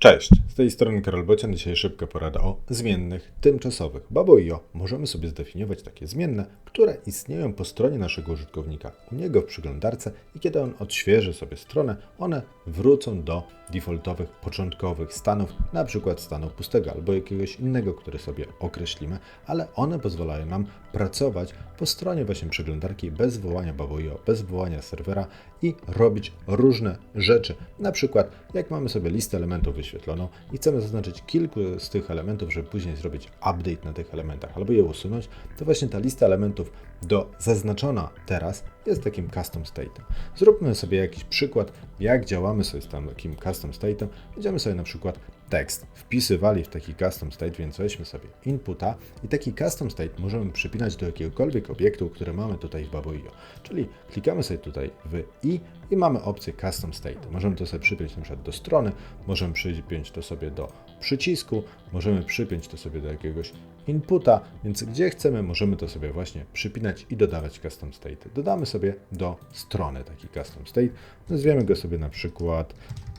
Cześć, tej strony Karol Bocian. Dzisiaj szybka porada o zmiennych tymczasowych. Babo.io możemy sobie zdefiniować takie zmienne, które istnieją po stronie naszego użytkownika u niego w przeglądarce i kiedy on odświeży sobie stronę, one wrócą do defaultowych, początkowych stanów, na przykład stanu pustego albo jakiegoś innego, który sobie określimy, ale one pozwalają nam pracować po stronie właśnie przeglądarki bez wołania Babo.io, bez wołania serwera i robić różne rzeczy. Na przykład, jak mamy sobie listę elementów wyświetloną i chcemy zaznaczyć kilku z tych elementów, żeby później zrobić update na tych elementach albo je usunąć, to właśnie ta lista elementów do zaznaczona teraz jest takim custom state'em. Zróbmy sobie jakiś przykład, jak działamy sobie z takim custom state'em. Będziemy sobie na przykład tekst wpisywali w taki custom state, więc weźmy sobie inputa i taki custom state możemy przypinać do jakiegokolwiek obiektu, który mamy tutaj w Babo.io. Czyli klikamy sobie tutaj w i i mamy opcję custom state. Możemy to sobie przypiąć na przykład do strony, możemy przypiąć to sobie do przycisku, możemy przypiąć to sobie do jakiegoś inputa, więc gdzie chcemy, możemy to sobie właśnie przypinać i dodawać custom state. Dodamy sobie do strony taki custom state, nazwiemy go sobie na przykład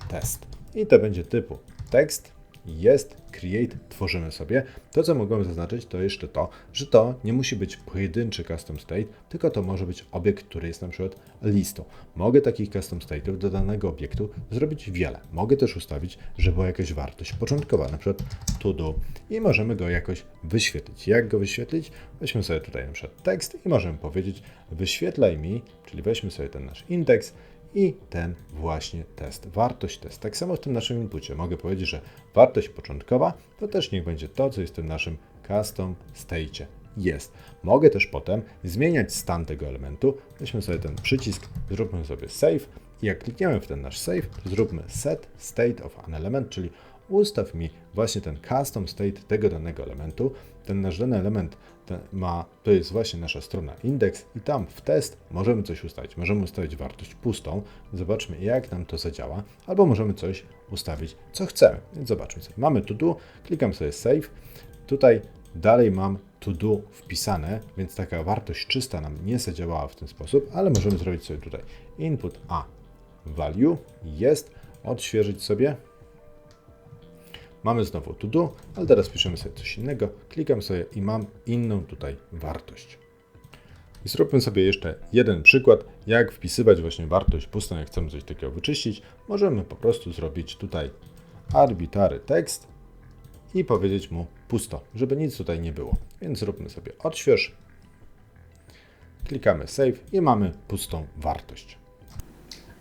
test i to będzie typu tekst jest create, tworzymy sobie. To, co mogłem zaznaczyć, to jeszcze to, że to nie musi być pojedynczy custom state, tylko to może być obiekt, który jest na przykład listą. Mogę takich custom state'ów do danego obiektu zrobić wiele. Mogę też ustawić, że była jakaś wartość początkowa, na przykład to do i możemy go jakoś wyświetlić. Jak go wyświetlić? Weźmy sobie tutaj na przykład tekst i możemy powiedzieć wyświetlaj mi, czyli weźmy sobie ten nasz indeks i ten właśnie test, wartość test. Tak samo w tym naszym inpucie mogę powiedzieć, że wartość początkowa to też niech będzie to, co jest w tym naszym custom state. Jest. Mogę też potem zmieniać stan tego elementu. Weźmy sobie ten przycisk, zróbmy sobie save i jak klikniemy w ten nasz save, zróbmy set state of an element, czyli ustaw mi właśnie ten custom state tego danego elementu. Ten nasz dany element ma, to jest właśnie nasza strona index i tam w test możemy coś ustawić. Możemy ustawić wartość pustą. Zobaczmy jak nam to zadziała. Albo możemy coś ustawić, co chcemy. Więc zobaczmy sobie. Mamy to do, klikam sobie save. Tutaj dalej mam to do wpisane, więc taka wartość czysta nam nie zadziałała w ten sposób, ale możemy zrobić sobie tutaj input a value jest, odświeżyć sobie Mamy znowu to do, ale teraz piszemy sobie coś innego. Klikam sobie i mam inną tutaj wartość. I zróbmy sobie jeszcze jeden przykład, jak wpisywać właśnie wartość pustą, jak chcemy coś takiego wyczyścić. Możemy po prostu zrobić tutaj arbitrary tekst i powiedzieć mu pusto, żeby nic tutaj nie było. Więc zróbmy sobie odśwież. Klikamy save i mamy pustą wartość.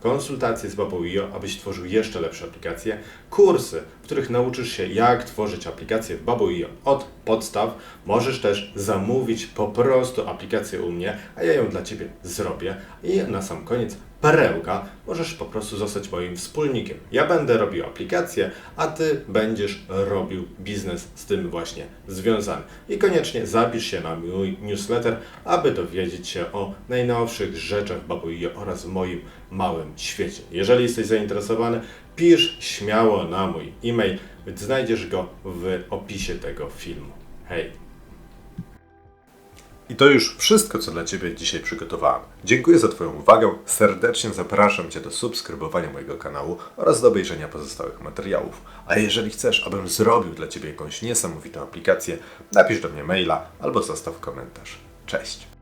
konsultacje z Babo.io, abyś tworzył jeszcze lepsze aplikacje, kursy, w których nauczysz się jak tworzyć aplikacje w Babo.io od podstaw. Możesz też zamówić po prostu aplikację u mnie, a ja ją dla Ciebie zrobię. I na sam koniec perełka, możesz po prostu zostać moim wspólnikiem. Ja będę robił aplikację, a Ty będziesz robił biznes z tym właśnie związany. I koniecznie zapisz się na mój newsletter, aby dowiedzieć się o najnowszych rzeczach Babuio oraz moim małym świecie. Jeżeli jesteś zainteresowany, pisz śmiało na mój e-mail, znajdziesz go w opisie tego filmu. Hej! I to już wszystko, co dla Ciebie dzisiaj przygotowałem. Dziękuję za Twoją uwagę. Serdecznie zapraszam Cię do subskrybowania mojego kanału oraz do obejrzenia pozostałych materiałów. A jeżeli chcesz, abym zrobił dla Ciebie jakąś niesamowitą aplikację, napisz do mnie maila albo zostaw komentarz. Cześć!